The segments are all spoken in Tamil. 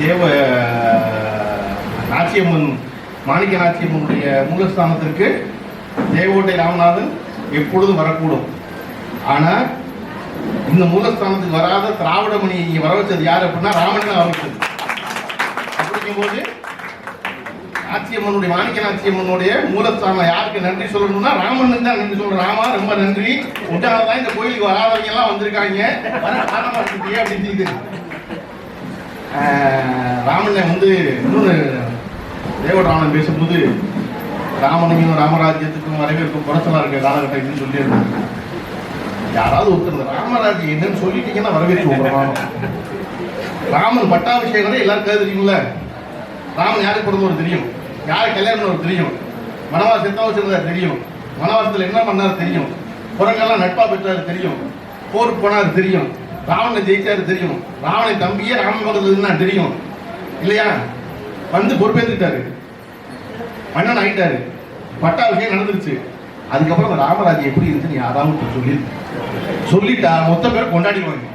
தேவ நாச்சியம்மன் மாணிக்க நாச்சியம்மனுடைய மூலஸ்தானத்திற்கு தேவோட்டை ராமநாதன் எப்பொழுதும் வரக்கூடும். ஆனால் இந்த மூலஸ்தானத்துக்கு வராத திராவிடமணி இங்கே வர வச்சது யார் அப்படின்னா ராமன் தான் வர வச்சது. அப்படிங்கும்போது நாச்சியம்மனுடைய மாணிக்க நாச்சியம்மனுடைய மூலஸ்தானம் யாருக்கு நன்றி சொல்லணும்னா ராமன் தான் நன்றி சொல்றேன் ராமா ரொம்ப நன்றி. உண்டால தான் இந்த கோயிலுக்கு வராதவங்க எல்லாம் வந்திருக்காங்க. வர காரணமா இருக்கீங்க அப்படின்னு ராமனை வந்து இன்னொன்று தேவராமன் பேசும்போது ராமனையும் ராமராஜ்யத்துக்கும் வரவேற்கும் குறைச்சலா இருக்க காலகட்டம் இதுன்னு சொல்லியிருந்தாங்க. யாராவது ஒருத்தர் இந்த ராமராஜ்யம் என்னன்னு சொல்லிட்டீங்கன்னா வரவேற்று விடுறோம் ராமன் பட்டாபிஷேகம் எல்லாருக்கும் தெரியும்ல. ராமன் யாருக்கு பிறந்தவர் தெரியும். யாரை கல்யாணம் பண்ணவர் தெரியும். வனவாசம் எத்தனை வச்சிருந்தார் தெரியும். மனவாசத்தில் என்ன பண்ணார் தெரியும். குரங்கெல்லாம் நட்பா பெற்றாரு தெரியும். போருக்கு போனார் தெரியும். ராவண ஜெயிச்சாரு தெரியும். ராவணை தம்பியே ராமன் பக்கத்துல தெரியும். இல்லையா? வந்து பொறுப்பேற்றுட்டாரு மன்னன் ஆயிட்டாரு. பட்டாபிஷேகம் நடந்துருச்சு. அதுக்கப்புறம் ராமராஜ்யம் எப்படி இருந்துச்சுன்னு யாராவது சொல்லி சொல்லிட்டா மொத்த பேர் கொண்டாடிடுவாங்க.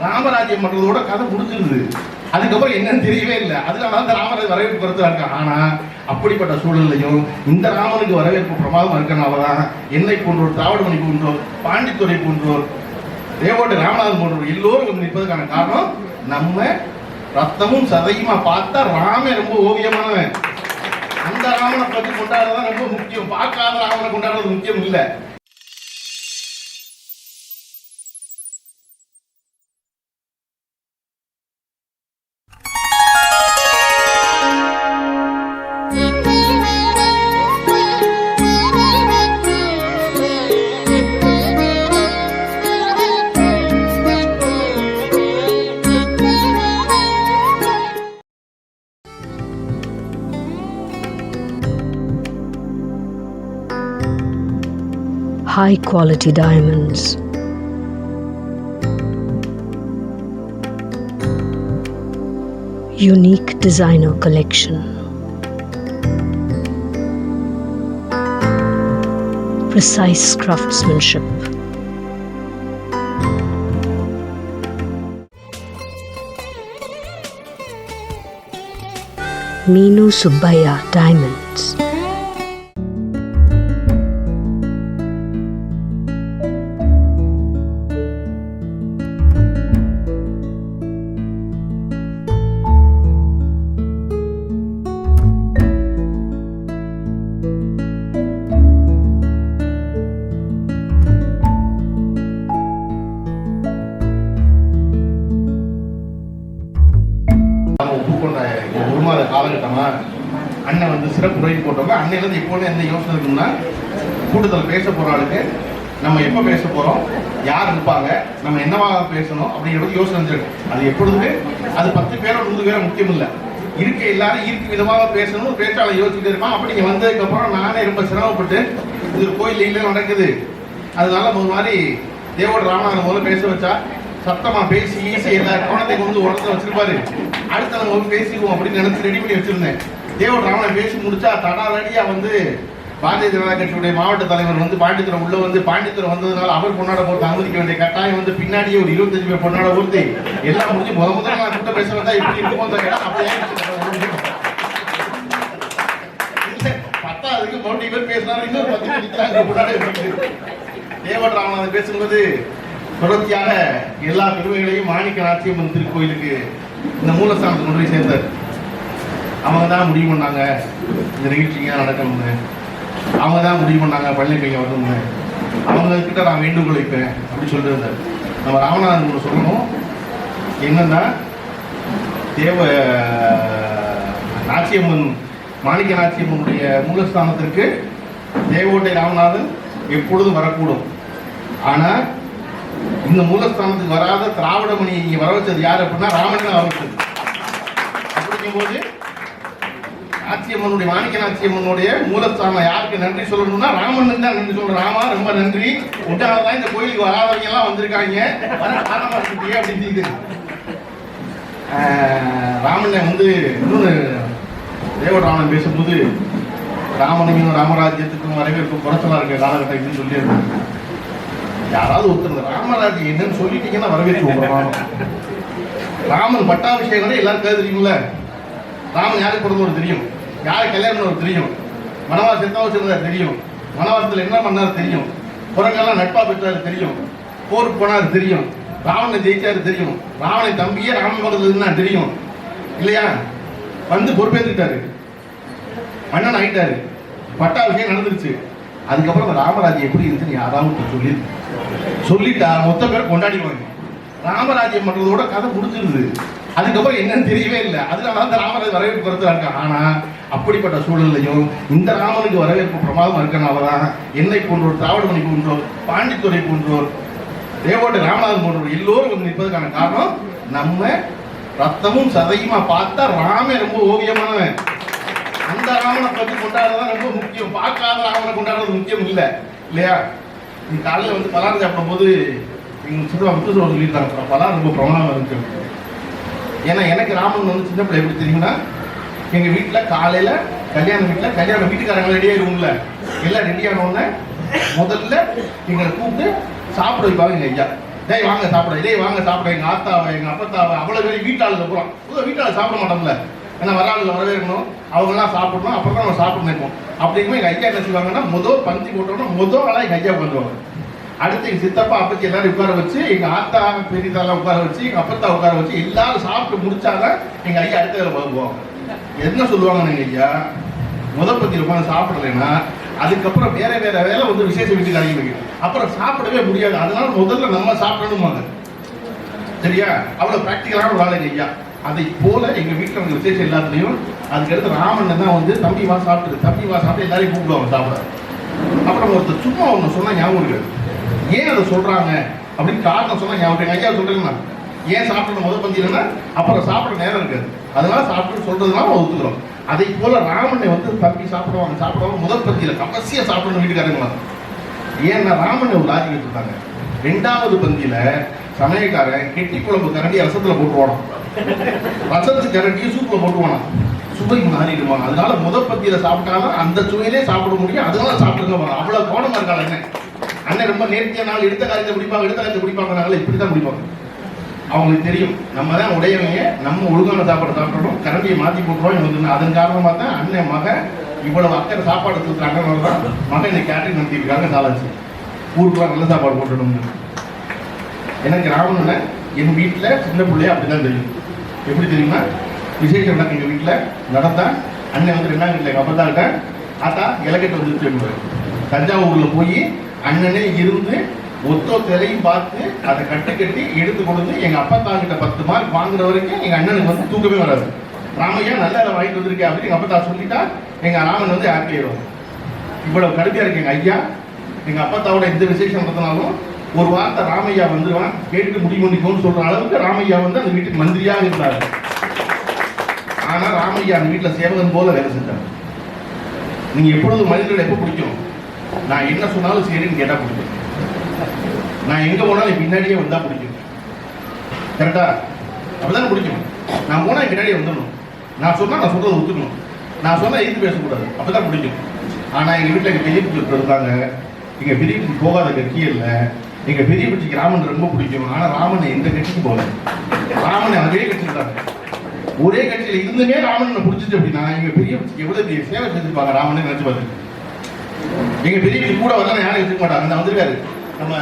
ராமராஜ்யம் பண்றதோட கதை முடிஞ்சிருது. அதுக்கப்புறம் என்னன்னு தெரியவே இல்லை. அதனால அந்த ராமராஜ் வரவேற்பு குறைச்சா இருக்கான் ஆனா அப்படிப்பட்ட சூழல்லையும் இந்த ராமனுக்கு வரவேற்பு பிரமாதம் இருக்கனால தான் என்னை போன்றோர் திராவிடமணி போன்றோர் பாண்டித்துறை போன்றோர் தேவோட்டு ராமநாதன் போன்ற எல்லோரும் வந்து நிற்பதற்கான காரணம் நம்ம ரத்தமும் சதையுமா பார்த்தா ராமே ரொம்ப ஓவியமானவன். அந்த ராமனை பற்றி கொண்டாடுறது ரொம்ப முக்கியம். பார்க்காத ராமனை கொண்டாடுறது முக்கியம் இல்லை. High quality diamonds. Unique designer collection. Precise craftsmanship. Minu Subbaya Diamonds. அன்னையிலேருந்து இப்போ எந்த யோசனை இருக்குன்னா கூட்டத்தில் பேச போகிற ஆளுக்கு நம்ம எப்போ பேச போகிறோம் யார் இருப்பாங்க நம்ம என்னவாக பேசணும் அப்படிங்கிறது யோசனை வந்துருக்கும் அது எப்பொழுதுமே அது பத்து பேரோ நூறு பேரோ முக்கியம் இல்லை. இருக்க எல்லாரும் இருக்கு விதமாக பேசணும் பேச்சாளர் யோசிச்சுட்டு இருப்பான். அப்படி நீங்கள் வந்ததுக்கப்புறம் நானே ரொம்ப சிரமப்பட்டு இது ஒரு கோயில் இல்லை நடக்குது. அதனால ஒரு மாதிரி தேவோட ராமநாதன் முதல்ல பேச வச்சா சத்தமாக பேசி ஈஸியாக எல்லா கவனத்தையும் வந்து உடத்துல வச்சிருப்பாரு. அடுத்த நம்ம வந்து பேசிடுவோம் அப்படின்னு நினைச்சு ரெடி பண்ணி வச்சிருந்தேன். தேவன் ராமனை பேசி முடிச்சா தடாலடியா வந்து பாரதிய ஜனதா கட்சியுடைய மாவட்ட தலைவர் வந்து பாண்டித்துறை உள்ள வந்து பாண்டித்துறை வந்ததுனால அவர் பொன்னாட போட்டு அனுமதிக்க வேண்டிய கட்டாயம் வந்து பின்னாடியே ஒரு இருபத்தஞ்சு பேர் பொன்னாட போட்டு எல்லாம் முடிஞ்சு முத முதல்ல நான் கூட்ட பேச வந்தா இப்படி இருக்குமோ அந்த அப்படியே பத்தாவதுக்கு மறுபடியும் பேர் பேசினாரு இன்னொரு பத்து பேர் நிக்கிறாங்க முன்னாடி தேவன் பேசும்போது தொடர்ச்சியாக எல்லா பெருமைகளையும் மாணிக்க நாச்சியம்மன் திருக்கோயிலுக்கு இந்த மூலஸ்தானத்தை கொண்டு போய் சேர்ந்தார். அவங்க தான் முடிவு பண்ணாங்க. இந்த நிகழ்ச்சிங்க நடக்கணும்னு. அவங்க தான் முடிவு பண்ணாங்க பள்ளி பையன் வரணும்னு. அவங்க கிட்ட நான் வேண்டுகோள் வைப்பேன் அப்படின்னு சொல்லிட்டு இருந்தார். நம்ம ராமநாதன் ஒன்று சொல்லணும். என்னன்னா தேவ நாச்சியம்மன் மாணிக்க நாச்சியம்மனுடைய மூலஸ்தானத்திற்கு தேவோட்டை ராமநாதன் எப்பொழுதும் வரக்கூடும். ஆனால் இந்த மூலஸ்தானத்துக்கு வராத திராவிடமணி இங்கே வர வச்சது யார் அப்படின்னா ராமன் தான் வர வச்சது. அப்படிங்கும்போது நாச்சியம்மனுடைய மாணிக்க நாச்சியம்மனுடைய மூலஸ்தானம். யாருக்கு நன்றி சொல்லணும்னா ராமனுக்கு தான் நன்றி சொல்றேன். ராமா ரொம்ப நன்றி. உண்டால தான் இந்த கோயிலுக்கு வராதவங்க எல்லாம் வந்திருக்காங்க. வர காரணமா இருக்கீங்க அப்படின்னு ராமனை வந்து இன்னொன்று தேவராமன் பேசும்போது ராமனையும் ராமராஜ்யத்துக்கும் வரவேற்கும் குறைச்சலா இருக்க காலகட்டம் இதுன்னு சொல்லியிருந்தாங்க யாராவது ஒருத்தர் இந்த ராமராஜ்யம் என்னன்னு சொல்லிட்டீங்கன்னா வரவேற்று ராமன் பட்டாபிஷேகம் எல்லாரும் கருது ராமன் யாருக்கு பிறந்தவர் தெரியும். யார் கல்யாணம் தெரியும். வனவாசம் எந்த வச்சிருந்தா தெரியும். மனவாசத்தில் என்ன பண்ணார் தெரியும். குரங்கெல்லாம் நட்பா பெற்றாரு தெரியும். போருக்கு போனார் தெரியும். ராவணனை ஜெயிச்சாரு தெரியும். ராவணை தம்பியே ராமன் பக்கத்துல தெரியும். இல்லையா? வந்து பொறுப்பேற்றுக்கிட்டாரு மன்னன் ஆயிட்டாரு. பட்டாபிஷேகம் நடந்துருச்சு. அதுக்கப்புறம் அந்த ராமராஜ்யம் எப்படி இருந்துச்சுன்னு யாராவது சொல்லி சொல்லிட்டா மொத்த பேர் கொண்டாடிடுவாங்க. ராமராஜ்யம் பண்றதோட கதை முடிஞ்சிருது. அதுக்கப்புறம் என்னன்னு தெரியவே இல்லை. அதனால அந்த ராமராஜ் வரவேற்பு கொடுத்தா இருக்கா ஆனா அப்படிப்பட்ட சூழல்லையும் இந்த ராமனுக்கு வரவேற்பு பிரமாதம் இருக்கனாலதான் என்னை போன்றோர் திராவிடமணி போன்றோர் பாண்டித்துறை போன்றோர் தேவோட்டு ராமநாதன் போன்றோர் எல்லோரும் வந்து நிற்பதற்கான காரணம் நம்ம ரத்தமும் சதையுமா பார்த்தா ராமே ரொம்ப ஓவியமானவன். அந்த ராமனை பத்தி கொண்டாடுறது ரொம்ப முக்கியம். பார்க்காத ராமனை கொண்டாடுறது முக்கியம் இல்லை. இல்லையா? நீ காலையில் வந்து பலாரம் சாப்பிடும் போது எங்க சுற்றுலா முத்து சொல்ல சொல்லியிருக்காங்க பலாரம் ரொம்ப பிரமாணமா இருந்துச்சு. ஏன்னா எனக்கு ராமன் வந்து சின்ன பிள்ளை எப்படி தெரியும்னா எங்க வீட்டுல காலையில கல்யாண வீட்டுல கல்யாண வீட்டுக்காரங்க ரெடி ஆயிடுவோம்ல எல்லாம் ரெடி முதல்ல எங்களை கூப்பிட்டு சாப்பிட வைப்பாங்க எங்க ஐயா. டேய் வாங்க சாப்பிட. டேய் வாங்க சாப்பிட. எங்க ஆத்தாவை எங்க அப்பத்தாவை அவ்வளவு பேர் வீட்டாளுக்கு அப்புறம். புது வீட்டாள சாப்பிட மாட்டோம்ல. ஏன்னா வராளுல வரவேற்கணும். அவங்கெல்லாம் சாப்பிடணும். அப்புறம் தான் நம்ம சாப்பிடணும் இருக்கோம் அப்படிங்கும்போது எங்க ஐயா என்ன செய்வாங்கன்னா முதல் பந்தி போட்டோம்னா முதல் எங்க ஐயா பண்ணுவாங்க அடுத்து எங்க சித்தப்பா அப்பச்சி எல்லாரும் உட்கார வச்சு எங்க ஆத்தா பெரியதாலாம் உட்கார வச்சு எங்க அப்பத்தா உட்கார வச்சு எல்லாரும் சாப்பிட்டு முடிச்சாதான் எங்க ஐயா அடுத்த வேலை வருவாங்க என்ன சொல்லுவாங்க ஐயா? முதல் பத்தி உட்காந்து சாப்பிடலைன்னா அதுக்கப்புறம் வேற வேற வேலை வந்து விசேஷ வீட்டுக்கு அழைக்கிறது. அப்புறம் சாப்பிடவே முடியாது. அதனால முதல்ல நம்ம சாப்பிடணுமாங்க சரியா? அவ்வளவு பிராக்டிக்கலான ஒரு ஆளுங்க ஐயா. அதை போல எங்க வீட்டில் இருக்க விசேஷம் எல்லாத்துலயும் அதுக்கடுத்து ராமன் தான் வந்து தம்பி வா சாப்பிட்டு தம்பி வா சாப்பிட்டு எல்லாரையும் கூப்பிடுவாங்க சாப்பிட. அப்புறம் ஒருத்தர் சும்மா ஒன்று சொன்னால் ஞாபகம் இருக்காது ஏன் அதை சொல்றாங்க? அப்படின்னு காரணம் சொன்னா ஞாபகம் ஐயா சொல்றீங்களா? ஏன் சாப்பிடணும்? முதல் பந்தியிலன்னா அப்புறம் சாப்பிட நேரம் இருக்காது. அதனால சாப்பிட்டு சொல்றதுனால ஒத்துக்கிறோம். அதை போல ராமனை வந்து தம்பி சாப்பிடுவாங்க சாப்பிடுவாங்க முதல் பந்தியில கவசியா சாப்பிடணும் வீட்டுக்காரங்களா ஏன்னா ராமனை ஒரு லாஜிக் வச்சிருந்தாங்க ரெண்டாவது பந்தியில சமயக்காரன் கெட்டி குழம்பு கரண்டி ரசத்துல போட்டுருவானோ ரசத்து கரண்டியை சூப்ல போட்டுருவானா சுவை மாறிடுவான். அதனால முதல் பந்தியில சாப்பிட்டாலும் அந்த சுவையிலே சாப்பிட முடியும். அதனால சாப்பிடுங்க. அவ்வளவு கோணமா இருக்காள் அண்ணன் ரொம்ப நேர்த்திய நாள் எடுத்த காரியத்தை முடிப்பாங்க எடுத்த காரியத்தை பிடிப்பாங்க இப்படி தான் பிடிப்பாங்க. அவங்களுக்கு தெரியும். நம்ம தான் உடையவங்க நம்ம ஒழுங்கான சாப்பாடு சாப்பிட்றோம் கரண்டியை மாற்றி போட்டுருவோம் இவங்க அதன் காரணமாக தான் அண்ணன் மகன் இவ்வளவு அக்கறை சாப்பாடு கொடுக்குறாங்க தான் மகன் இந்த கேட்டரிங் நடத்திருக்காங்க சாலாச்சு ஊருக்குலாம் நல்ல சாப்பாடு போட்டுடணும்னு. எனக்கு ராவணனை என் வீட்டில் சின்ன பிள்ளைய அப்படிதான் தெரியும். எப்படி தெரியுமா? விசேஷம் நடக்கும் எங்கள் வீட்டில் நடந்தால் அண்ணன் வந்து ரெண்டாம் வீட்டில் எங்கள் அப்பா தான் ஆத்தா இலக்கட்டு வந்துருச்சு தஞ்சாவூரில் போய் அண்ணனே இருந்து ஒத்தோ திரையும் பார்த்து அதை கட்டு கட்டி எடுத்து கொடுத்து எங்க அப்பா தாங்கிட்ட பத்து மார்க் வாங்குற வரைக்கும் எங்க அண்ணனுக்கு வந்து தூக்கமே வராது. ராமையா நல்ல இதை வாங்கிட்டு வந்திருக்கேன் அப்படின்னு எங்கள் அப்பா தான் சொல்லிட்டா எங்க ராமன் வந்து ஹாப்பி ஆயிடும் இவ்வளவு கடுமையா இருக்கு எங்க ஐயா. எங்க அப்பத்தாவோட எந்த விசேஷம் நடத்தினாலும் ஒரு வார்த்தை ராமையா வந்துருவான் கேட்டு முடிவு பண்ணிக்கோன்னு சொல்ற அளவுக்கு ராமையா வந்து அந்த வீட்டுக்கு மந்திரியாக இருந்தார். ஆனா ராமையா அந்த வீட்டுல சேவகன் போல வேலை செஞ்சார். நீங்க எப்பொழுது மனிதர்கள் எப்போ பிடிக்கும்? நான் என்ன சொன்னாலும் சரின்னு கேட்டா பிடிக்கும். நான் எங்க போனாலும் பின்னாடியே வந்தா பிடிக்கும். கரெக்டா அப்படிதான் பிடிக்கும். நான் போனால் பின்னாடியே வந்துடணும். நான் சொன்னா நான் சொல்றதை ஒத்துக்கணும். நான் சொன்னால் எதிர்த்து பேசக்கூடாது? அப்பதான் பிடிக்கும். ஆனா எங்க வீட்டுல எங்க பெரிய பிடிச்சி இருக்காங்க. எங்க பெரிய பிடிச்சி போகாத கட்சியே இல்லை. எங்க பெரிய பிடிச்சிக்கு ராமன் ரொம்ப பிடிக்கும். ஆனா ராமன் எந்த கட்சிக்கு போகல. ராமனை அதே கட்சியில் இருக்காங்க ஒரே கட்சியில இருந்துமே ராமன் பிடிச்சிச்சு அப்படின்னா எங்க பெரிய பிள்ளைக்கு எவ்வளோ பெரிய சேவை செஞ்சுருப்பாங்க ராமனே நினச்சி பார்த்து நீங்க பெரிய கூட வந்தா யாரும் இருக்க மாட்டாங்க. அந்த வந்திருக்காரு நம்ம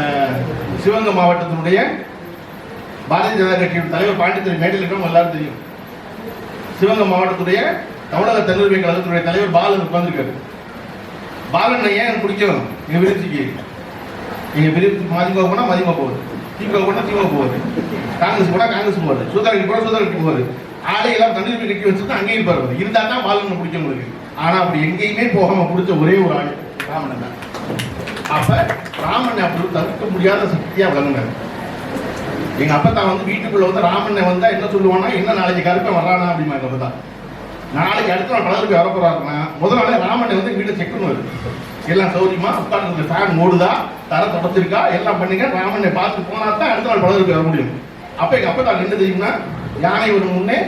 சிவகங்கை மாவட்டத்தினுடைய பாரதிய ஜனதா கட்சியின் தலைவர் பாண்டித்துறை மேடையில் இருக்கிறவங்க எல்லாரும் தெரியும். சிவகங்கை மாவட்டத்துடைய தமிழக தன்னுரிமை கழகத்துடைய தலைவர் பாலன் உட்கார்ந்துருக்காரு. பாலன் ஏன் எனக்கு பிடிக்கும்? எங்க விருச்சிக்கு. எங்க விருச்சி மதிமுக போனா மதிமுக போகுது. திமுக போனா திமுக போகுது. காங்கிரஸ் போனா காங்கிரஸ் போகுது. சுதந்திரம் போனா சுதந்திரம் போகுது. ஆளை எல்லாம் தன்னுரிமை கட்சி வச்சுருந்தா அங்கேயும் இருப்பாரு இருந்தா தான் பாலன் பிடிக்க முடியுது ஆனா அப்படி எங்கேயுமே போகாம பிடிச்ச ஒரே ஒரு ஆள். ராமன் தான். அப்ப ராமன் அப்படி தவிர்க்க முடியாத சக்தியா விளங்குனாரு எங்க அப்பா தான் வந்து வீட்டுக்குள்ள வந்து ராமனை வந்தா என்ன சொல்லுவானா என்ன நாளைக்கு கருப்பை வர்றானா? அப்படிமா எங்க தான். நாளைக்கு அடுத்த நாள் பலருக்கு வரப்போறாருன்னா முதல் நாளே ராமனை வந்து வீட்டை செக் பண்ணுவாரு. எல்லாம் சௌரியமா? உட்கார்ந்து ஃபேன் ஓடுதா தர தொடச்சிருக்கா? எல்லாம் பண்ணுங்க. ராமனை பார்த்து போனா தான் அடுத்த நாள் பலருக்கு வர முடியும். அப்ப எங்க அப்பா தான் என்ன தெரியும்னா யானை ஒரு முன்னே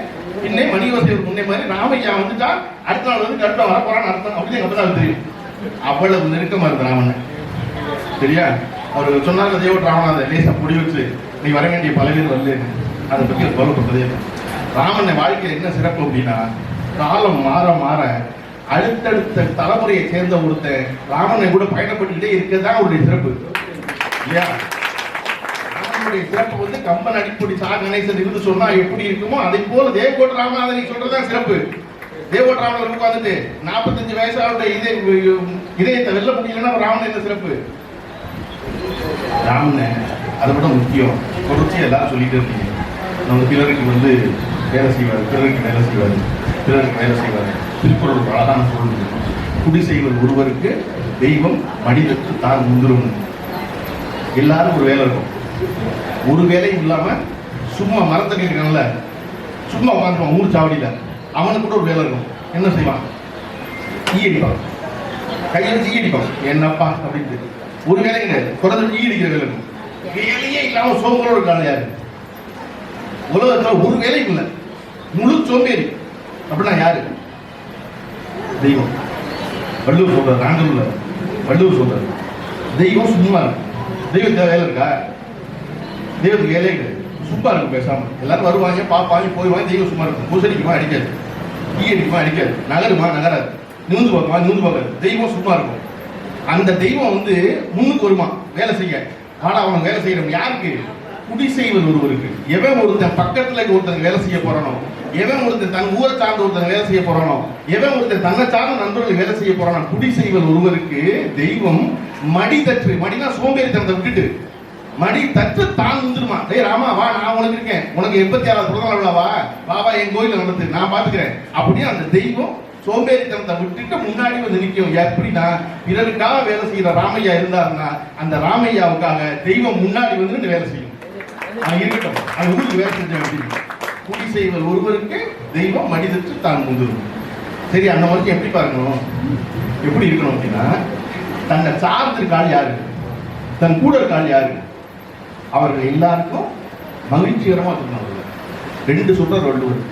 பின்னே மணிவசை ஒரு முன்னே மாதிரி ராமையா வந்துட்டா அடுத்த நாள் வந்து கருப்பன் வரப்போறான்னு அர்த்தம். அப்படின்னு எங்க அப்பா தான் தெரியும். அவ்வளவு நெருக்கமா இருக்கு ராமன் சரியா? அவர் சொன்னார் தேவ ராமநாதன் லேசா முடி வச்சு நீ வர வேண்டிய பல பேர் வரல அதை பற்றி கவலைப்படுறதே இல்லை. ராமனை வாழ்க்கையில் என்ன சிறப்பு அப்படின்னா காலம் மாற மாற அடுத்தடுத்த தலைமுறையை சேர்ந்த ஒருத்தன் ராமனை கூட பயணப்பட்டுக்கிட்டே இருக்கிறது தான் அவருடைய சிறப்பு. இல்லையா? ராமனுடைய சிறப்பு வந்து கம்பன் அடிப்பொடி சா கணேசன் இருந்து சொன்னா எப்படி இருக்குமோ அதை போல தேவகோட்ட ராமநாதனை சொல்றதுதான் சிறப்பு. தேவகோட்ட ராமநாதன் உட்காந்துட்டு நாற்பத்தஞ்சு வயசு அவருடைய இதய இதயத்தை வெல்ல முடியலன்னா ராமன் என்ன சிறப்பு? ராமன் அதை விட முக்கியம். தொடர்ச்சி எல்லாரும் சொல்லிட்டு இருக்கீங்க. நம்ம பிறருக்கு வந்து வேலை செய்வார் பிறருக்கு வேலை செய்வார் பிறருக்கு வேலை செய்வார். திருக்குறள் அழகான பொருள். குடி செய்வது ஒருவருக்கு தெய்வம் மனிதற்கு தான் முந்திரும். எல்லாரும் ஒரு வேலை இருக்கும். ஒரு வேலையும் இல்லாம சும்மா மரத்தடி இருக்கான்ல சும்மா உட்காந்துருவோம் ஊர் சாவடியில. அவனுக்கு கூட ஒரு வேலை இருக்கும். என்ன செய்வான்? ஈ அடிப்பான். கையை வச்சு ஈ அடிப்பான். என்னப்பா அப்படின்ட்டு ஒரு வேலை கிடையாது குறைஞ்ச ஈ அடிக்கிற வேலை இருக்கும். வேலையே இல்லாமல் சோம்பலோட இருக்காங்க யாரு? உலகத்துல ஒரு வேலையும் இல்லை. முழு சோம்பேறி. அப்படின்னா யாரு? தெய்வம். வள்ளுவர் சொல்றாரு ஆண்டூர்ல வள்ளுவர் சொல்றாரு. தெய்வம் சும்மா இருக்கு. தெய்வத்துக்கு வேலை இருக்கா? தெய்வத்துக்கு வேலையே கிடையாது. சும்மா இருக்கும் பேசாம. எல்லாரும் வருவாங்க பார்ப்பாங்க போய்வாங்க தெய்வம் சும்மா இருக்கும். பூசடிக்குமா அடிக்காது. ஈ அடிக்குமா அடிக்காது. நகருமா நகராது. நிமிந்து பார்க்குமா நிமிந்து பார்க்காது. தெய்வம் சும்மா இருக்கும். அந்த தெய்வம் வந்து முன்னுக்கு வருமா? வேலை செய்ய. ஆனா அவன் வேலை செய்யணும் யாருக்கு? குடி செய்வது ஒருவருக்கு. எவன் ஒருத்தன் பக்கத்துல ஒருத்தன் வேலை செய்ய போறானோ? எவன் ஒருத்தன் தன் ஊரை சார்ந்த ஒருத்தன் வேலை செய்ய போறானோ? எவன் ஒருத்தன் தன்னை சார்ந்த நண்பர்கள் வேலை செய்ய போறானோ? குடி செய்வது ஒருவருக்கு தெய்வம் மடி தற்று மடினா சோம்பேறித்தனத்தை விட்டுட்டு. மணி தற்று தான் வந்துருமா? டேய் ராமா வா நான் உனக்கு இருக்கேன். உனக்கு எண்பத்தி ஆறாவது பிறந்த நாள் வா. பாபா என் கோயில நடத்து நான் பாத்துக்கிறேன். அப்படியே அந்த தெய்வம் சோம்பேறித்தனத்தை விட்டுட்டு முன்னாடி வந்து நிற்கும் எப்படின்னா பிறருக்காக வேலை செய்யற ராமையா இருந்தாருன்னா அந்த ராமையாவுக்காக தெய்வம் முன்னாடி வந்து வேலை செய்யும். அவன் இருக்கட்டும். அது ஊருக்கு வேலை செஞ்ச அப்படின்னு குடி செய்வர் ஒருவருக்கு தெய்வம் மனிதற்கு தான் முந்துடும் சரி அந்த மாதிரி எப்படி பார்க்கணும்? எப்படி இருக்கணும் அப்படின்னா தன்னை சார்ந்திருக்காள் யாரு? தன் கூட இருக்காள் யாரு? அவர்கள் எல்லாருக்கும் மகிழ்ச்சிகரமாக இருக்கணும் ரெண்டு சொல்றார் வள்ளுவர்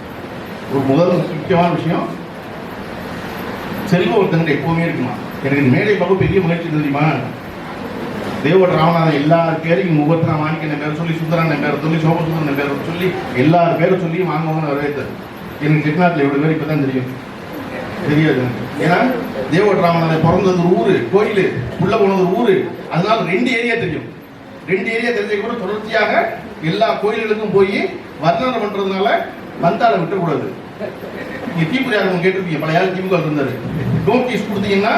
ஒரு. முதல் முக்கியமான விஷயம் செல்வ ஒருத்தங்கிட்ட எப்பவுமே இருக்குமா? எனக்கு மேடை பார்க்க பெரிய மகிழ்ச்சி தெரியுமா? தேவோட ராமநாதன் எல்லார் பேரையும் வாங்கி மாணிக்கன் பேர் சொல்லி சுந்தரன் பேர் சொல்லி சோமசுந்தரன் பேர் சொல்லி எல்லார் பேரை சொல்லி வாங்குவாங்கன்னு வரவேற்றார். எனக்கு செட்டிநாட்டில் இவ்வளோ பேர் இப்பதான் தெரியும். தெரியாது ஏன்னா தேவோட ராமநாதன் பிறந்தது ஒரு ஊர் கோயில் உள்ள போனது ஒரு ஊர். அதனால ரெண்டு ஏரியா தெரியும். ரெண்டு ஏரியா தெரிஞ்சு கூட தொடர்ச்சியாக எல்லா கோயில்களுக்கும் போய் வர்ணனை பண்றதுனால வந்தால விட்டுறக்கூடாது நீங்க தீபுரியாரம் கேட்டிருப்பீங்க? பல யாரும் திமுக இருந்தாரு நோட்டீஸ் கொடுத்தீங்கன்னா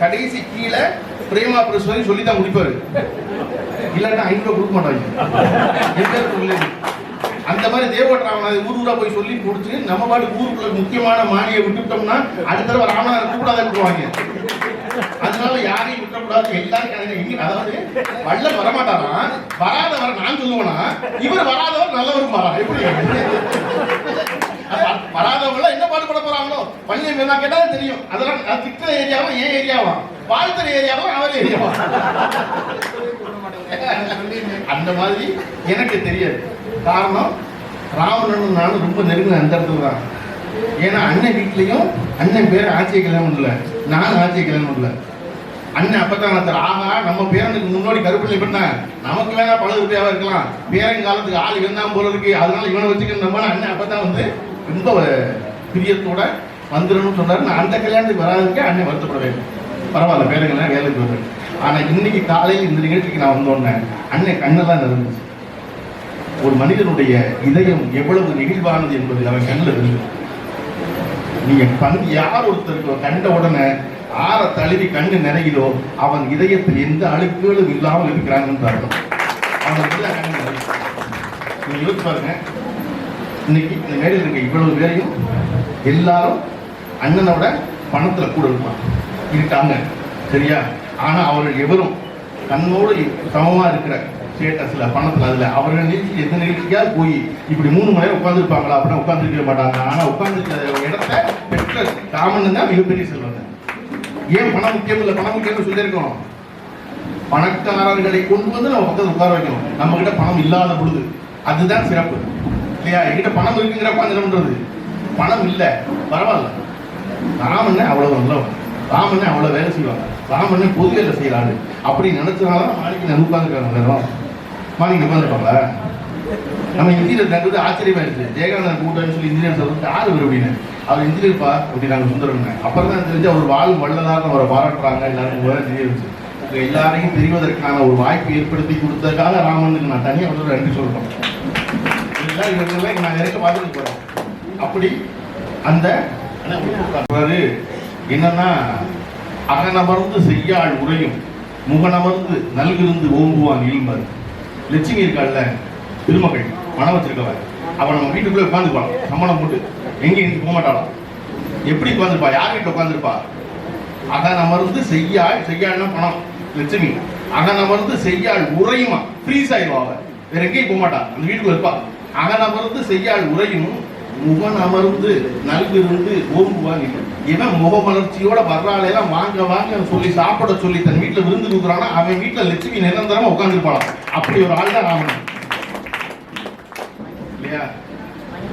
கடைசி கீழே பிரேமா பிரஸ் சொல்லி தான் முடிப்பாரு. இல்லாட்டா ஐநூறு கொடுக்க மாட்டாங்க. எந்த அந்த மாதிரி தேவகோட்ட ராமநாதன் ஊர் ஊரா போய் சொல்லி கொடுத்து நம்ம பாட்டு ஊருக்குள்ள முக்கியமான மானியை விட்டுட்டோம்னா அடுத்த தடவை ராமநாதன் கூப்பிடாத விட்டுருவாங்க அதனால யாரையும் விட்டக்கூடாது எல்லாரும் கணக்கு அதாவது வள்ளல் வரமாட்டாராம் வராத வர நான் சொல்லுவேனா? இவர் வராதவர் நல்லவரும் மாறா எப்படி? அப்ப வராதவங்க என்ன பாடுபட போறாங்களோ? பள்ளி என்ன கேட்டாலும் தெரியும். அதெல்லாம் திட்ட ஏரியாவா? ஏன் ஏரியாவா? வாழ்த்துற ஏரியாவா? அவர் ஏரியாவா? அந்த மாதிரி எனக்கு தெரியாது. காரணம் ராவணனும் நானும் ரொம்ப நெருங்கின அந்த இடத்துல தான். ஏன்னா அண்ணன் வீட்லயும் அண்ணன் பேர் ஆட்சியை கல்யாணம் பண்ணல. நானும் ஆட்சியை கல்யாணம் பண்ணல. அண்ணன் அப்பதான் நான் ஆகா நம்ம பேரனுக்கு முன்னாடி கருப்பு பண்ண. நமக்கு வேணா பல ரூபாயாவா இருக்கலாம். பேரன் காலத்துக்கு ஆள் இருந்தான் போல இருக்கு. அதனால இவனை வச்சுக்கணும் அண்ணன் அப்பதான் வந்து ரொம்ப பிரியத்தோட வந்துடணும்னு சொன்னாரு. நான் அந்த கல்யாணத்துக்கு வராதுக்கு அண்ணன் வருத்தப்பட வேண்டும். பரவாயில்ல பேரங்கெல்லாம் வேலைக்கு வருவேன் ஆனா இன்னைக்கு காலையில் இந்த நிகழ்ச்சிக்கு நான் வந்தோடனே அண்ணன் கண்ணெல்லாம் இருந்துச்சு ஒரு மனிதனுடைய இதயம் எவ்வளவு நெகிழ்வானது என்பது அவன் கண்ணில் இருந்து நீங்க பங்கு யார் ஒருத்தருக்கு கண்ட உடனே ஆற தழுவி கண்ணு நிறையுதோ அவன் இதயத்தில் எந்த அழுக்குகளும் இல்லாமல் இருக்கிறாங்கன்னு அர்த்தம் அவன் எல்லா கண்ணு நீங்க யோசிச்சு பாருங்க. இன்னைக்கு இந்த மேடையில் இருக்க இவ்வளவு பேரையும் எல்லாரும் அண்ணனோட பணத்துல கூட இருப்பான் இருக்காங்க சரியா? ஆனா அவர்கள் எவரும் தன்னோடு சமமா இருக்கிற ஸ்டேட்டஸ்ல பணத்துல அதுல அவர்கள் நிகழ்ச்சி எந்த நிகழ்ச்சிக்காவது போய் இப்படி மூணு மணி நேரம் உட்காந்துருப்பாங்களா அப்படின்னா உட்காந்துருக்க மாட்டாங்க. ஆனா உட்காந்துருக்க இடத்த பெற்ற காமன் தான் மிகப்பெரிய செல்வங்க ஏன் பணம் முக்கியம் இல்லை? பணம் முக்கியம்னு சொல்லியிருக்கோம். பணக்காரர்களை கொண்டு வந்து நம்ம பக்கத்தில் உட்கார வைக்கணும். நம்ம கிட்ட பணம் இல்லாத பொழுது. அதுதான் சிறப்பு. இல்லையா? என்கிட்ட பணம் இருக்குங்கிறப்ப உட்காந்து என்ன பண்றது பணம் இல்லை. பரவாயில்ல. ராமன் அவ்வளவு நல்லவன். ராமன் அவ்வளவு வேலை செய்வாங்க ராமன் பொது வேலை செய்யறாரு அப்படி நினைச்சனால மாணிக்கு நான் உட்காந்துருக்காங்க நேரம் மாணிக்கு உட்காந்துருப்பாங்களா நம்ம இன்ஜினியர் தங்குறது ஆச்சரியமா இருக்கு. ஜெயகாந்தன் கூட்டம்னு சொல்லி இன்ஜினியர் சொல்றது யார் இவர் அப்படின்னு? அவர் எந்திரிப்பா அப்படி நாங்கள் சுந்தரங்க அப்புறம் தான் தெரிஞ்சு அவர் வாழ் வல்லதாக அவரை பாராட்டுறாங்க எல்லாரும் வேற தெரியுது. உங்க எல்லாரையும் தெரிவதற்கான ஒரு வாய்ப்பு ஏற்படுத்தி கொடுத்ததுக்காக ராமனுக்கு நான் தனியாக வந்து நன்றி சொல்கிறோம் எல்லாம் இவங்கெல்லாம் நான் நிறைய பார்த்துட்டு போகிறோம் அப்படி அந்த என்னன்னா அகநமர்ந்து செய்யாள் உரையும் முகநமர்ந்து நல்கிருந்து ஓங்குவான் இல்மர். லட்சுமி இருக்காள்ல திருமகள். மனம் வச்சிருக்கவன். அவன் நம்ம வீட்டுக்குள்ளே உட்காந்துப்பாள் சம்பளம் போட்டு. எங்கேயும் இன்னைக்கு போக மாட்டாளாம் எப்படி உட்காந்துருப்பா யார் வீட்டில் உட்காந்துருப்பா அகனமர்ந்து செய்யாள் செய்யாள்னா பணம். லட்சுமி. அகனமர்ந்து செய்யாள் உரையுமா? ஃப்ரீஸ் ஆயிடுவா அவன் வேற எங்கேயும் போக மாட்டான் அந்த வீட்டுக்குள்ள இருப்பா. அகனமர்ந்து செய்யாள் உரையும் முகன் அமர்ந்து நல்கிருந்து ஓம்புவான் இல்லை. இவன் முகமலர்ச்சியோட வர்றாளெல்லாம் வாங்க வாங்க சொல்லி சாப்பிட சொல்லி தன் வீட்டில் விருந்து கொடுக்குறான்னா அவன் வீட்டில் லட்சுமி நிரந்தரமா உட்காந்துருப்பாளாம் அப்படி ஒரு ஆள் தான் ராமன். இல்லையா?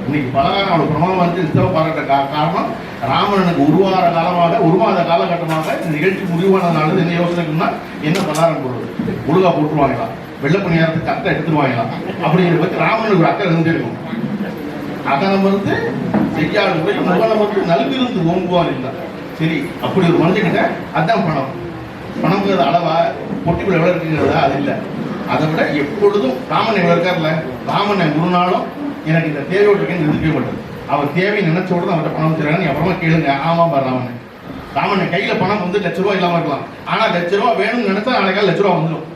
இன்னைக்கு பலகாரம் அவளை பிரமாதம் வந்து இஸ்தவ பாராட்ட கா- காரணம் ராமனுக்கு உருவார காலமாக உருவாத காலகட்டமாக இந்த நிகழ்ச்சி முடிவானதுனால என்ன யோசனைக்குன்னா என்ன பலகாரம் போடுறது? ஒழுங்கா போட்டுருவாங்களா? வெள்ளை பணியாரத்துக்கு எடுத்துட்டு எடுத்துருவாங்களா? அப்படிங்கிற பற்றி ராமனுக்கு ஒரு அக்கறை இருந்திருக்கும் இருக்கும். அகனம் வந்து செய்யாடு போய் முகனம் வந்து நல்விருந்து ஓங்குவான் இல்லை. சரி அப்படி ஒரு மனுஷங்கிட்ட அதான் பணம். பணம்ங்கிறது அளவா பொட்டிக்குள்ள எவ்வளோ இருக்குங்கிறதா அது இல்லை. அதை விட எப்பொழுதும் ராமன் எவ்வளோ இருக்கார்ல? ராமனை ஒரு நாளும் எனக்கு இந்த தேவை இருக்கேன்னு நிறுத்தவே மாட்டேன் அவர் தேவை நினைச்ச உடனே அவர்கிட்ட பணம் வச்சிருக்காங்க நீ அப்புறமா கேளுங்க. ஆமா பாரு ராமன் ராமன் கையில பணம் வந்து லட்ச ரூபா இல்லாம இருக்கலாம். ஆனா லட்ச ரூபா வேணும்னு நினைச்சா நாளைக்கு லட்ச ரூபா வந்துடும்.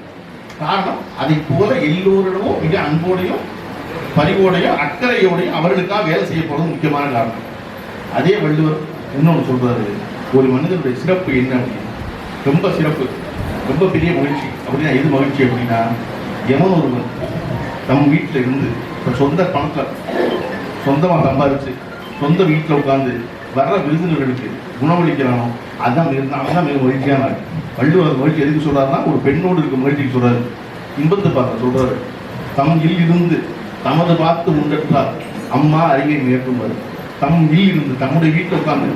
காரணம் அதை போல எல்லோரிடமும் மிக அன்போடையும் பரிவோடையும் அக்கறையோடையும் அவர்களுக்காக வேலை செய்ய போறது முக்கியமான காரணம். அதே வள்ளுவர் இன்னொன்று சொல்றாரு ஒரு மனிதனுடைய சிறப்பு என்ன அப்படின்னு ரொம்ப சிறப்பு ரொம்ப பெரிய மகிழ்ச்சி. அப்படின்னா எது மகிழ்ச்சி அப்படின்னா எவன் ஒருவன் நம் வீட்டில் இருந்து சொந்த பணத்தில் சொந்தமாக சம்பாதிச்சு சொந்த வீட்டில் உட்காந்து வர்ற விருந்தினர்களுக்கு உணவளிக்கிறானோ அதுதான் அதுதான் தான் மிக மகிழ்ச்சியான வள்ளுவர் மகிழ்ச்சி எதுக்கு சொல்கிறாருன்னா ஒரு பெண்ணோடு இருக்க மகிழ்ச்சிக்கு சொல்கிறாரு இன்பத்தை பார்த்து சொல்கிறாரு தம் இல் இருந்து தமது பார்த்து உண்டற்றார் அம்மா அறிவை மேற்கும்பார் தம் இல் இருந்து தம்முடைய வீட்டில் உட்காந்து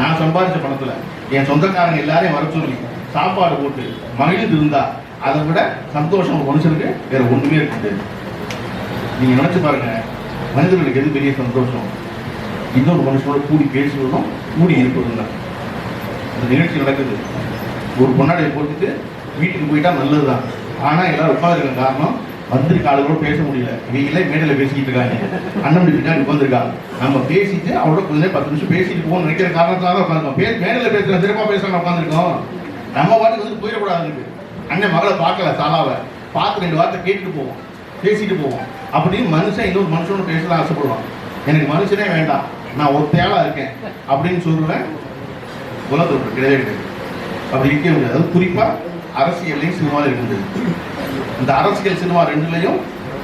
நான் சம்பாதிச்ச பணத்தில் என் சொந்தக்காரங்க எல்லாரையும் வர சொல்லி சாப்பாடு போட்டு மகிழ்ந்து இருந்தா அதை விட சந்தோஷம் மனுஷனுக்கு வேற ஒன்றுமே இருக்குது. நீங்க நினைச்சு பாருங்க மனிதர்களுக்கு எது பெரிய சந்தோஷம்? இன்னொரு மனுஷனோட கூடி பேசுவதும் கூடி இருப்பதும் தான். அந்த நிகழ்ச்சி நடக்குது. ஒரு பொன்னாடையை போட்டுட்டு வீட்டுக்கு போயிட்டா நல்லதுதான். ஆனா எல்லாரும் உட்காந்துருக்க காரணம் வந்திருக்க ஆளுகளோட பேச முடியல. இவங்களே மேடையில பேசிக்கிட்டு இருக்காங்க. அண்ணன் பின்னாடி உட்காந்துருக்காங்க நம்ம பேசிட்டு அவரோட கொஞ்ச நேரம் பத்து நிமிஷம் பேசிட்டு போகணும்னு நினைக்கிற காரணத்தால உட்காந்துருக்கோம் பே மேடையில பேசுற சிறப்பா பேசுறாங்க உட்காந்துருக்கோம் நம்ம பாட்டுக்கு வந்து போயிடக்கூடாது. அண்ணன் மகளை பார்க்கல சாலாவை. பார்த்து ரெண்டு வார்த்தை கேட்டுட்டு போவோம். பேசிட்டு போவோம். அப்படின்னு மனுஷன் இன்னொரு மனுஷனோட பேசலாம் ஆசைப்படுவான். எனக்கு மனுஷனே வேண்டாம். நான் ஒத்தையாளா இருக்கேன் அப்படின்னு சொல்ல உலக தொற்று கிடையவே கிடையாது அப்படி இருக்கவே முடியாது. அது குறிப்பா அரசியல்லையும் சினிமாவில் இருந்தது. இந்த அரசியல் சினிமா ரெண்டுலையும்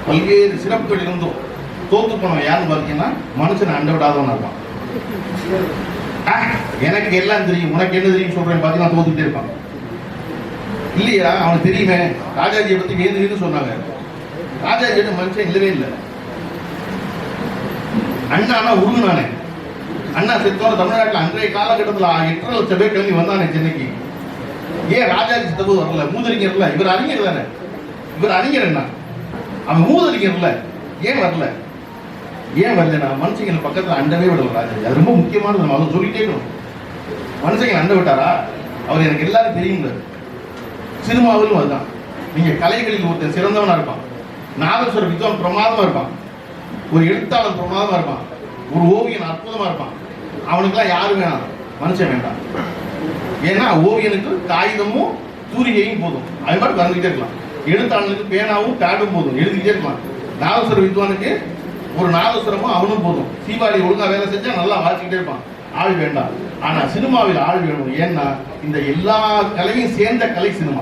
பல்வேறு சிறப்புகள் இருந்தும். தோத்து போனவன் யாருன்னு பார்த்தீங்கன்னா மனுஷனை அண்டை விடாதவன் இருப்பான். ஆ, எனக்கு எல்லாம் தெரியும். உனக்கு என்ன தெரியும் சொல்றேன் பார்த்தீங்கன்னா தோத்துக்கிட்டே இருப்பான். இல்லையா? அவனுக்கு தெரியுமே. ராஜாஜியை பத்தி வேந்து சொன்னாங்க. ராஜா ராஜாஜியோட மனுஷன் இல்லவே இல்லை. அண்ணா உருகுனானே அண்ணா செத்தோட தமிழ்நாட்டில் அன்றைய காலகட்டத்தில் எட்டரை லட்சம் பேர் கிளம்பி வந்தானே சென்னைக்கு. ஏன் ராஜாஜி செத்தபோது வரல? மூதறிஞர்ல? இவர் அறிஞர் தானே. இவர் அறிஞர் என்ன அவன் மூதறிஞர்ல. ஏன் வரல? ஏன் வரலனா மனுஷங்களை பக்கத்தில் அண்டவே விடல ராஜாஜி. அது ரொம்ப முக்கியமானது. நம்ம அதை சொல்லிட்டே இருக்கணும். மனுஷங்களை அண்ட விட்டாரா? அவர் எனக்கு எல்லாரும் தெரியுங்க சினிமாவிலும் அதுதான். நீங்கள் கலைகளில் ஒருத்தன் சிறந்தவனாக இருப்பான். நாதஸ்வர வித்வான் பிரமாதமா இருப்பான். ஒரு எழுத்தாளர் பிரமாதமா இருப்பான். ஒரு ஓவியன் அற்புதமா இருப்பான். அவனுக்கெல்லாம் யாரும் வேணாம்? மனுஷன் வேண்டாம். ஏன்னா ஓவியனுக்கு காகிதமும் தூரிகையும் போதும். அது மாதிரி வரைஞ்சிட்டே இருக்கலாம். எழுத்தாளனுக்கு பேனாவும் பேடும் போதும். எழுதிக்கிட்டே இருக்கலாம். நாதஸ்வர வித்வானுக்கு ஒரு நாதஸ்வரமும் அவனும் போதும். தீபாவளி ஒழுங்கா வேலை செஞ்சா நல்லா வாசிக்கிட்டே இருப்பான். ஆள் வேண்டாம். ஆனா சினிமாவில் ஆள் வேணும். ஏன்னா இந்த எல்லா கலையும் சேர்ந்த கலை சினிமா.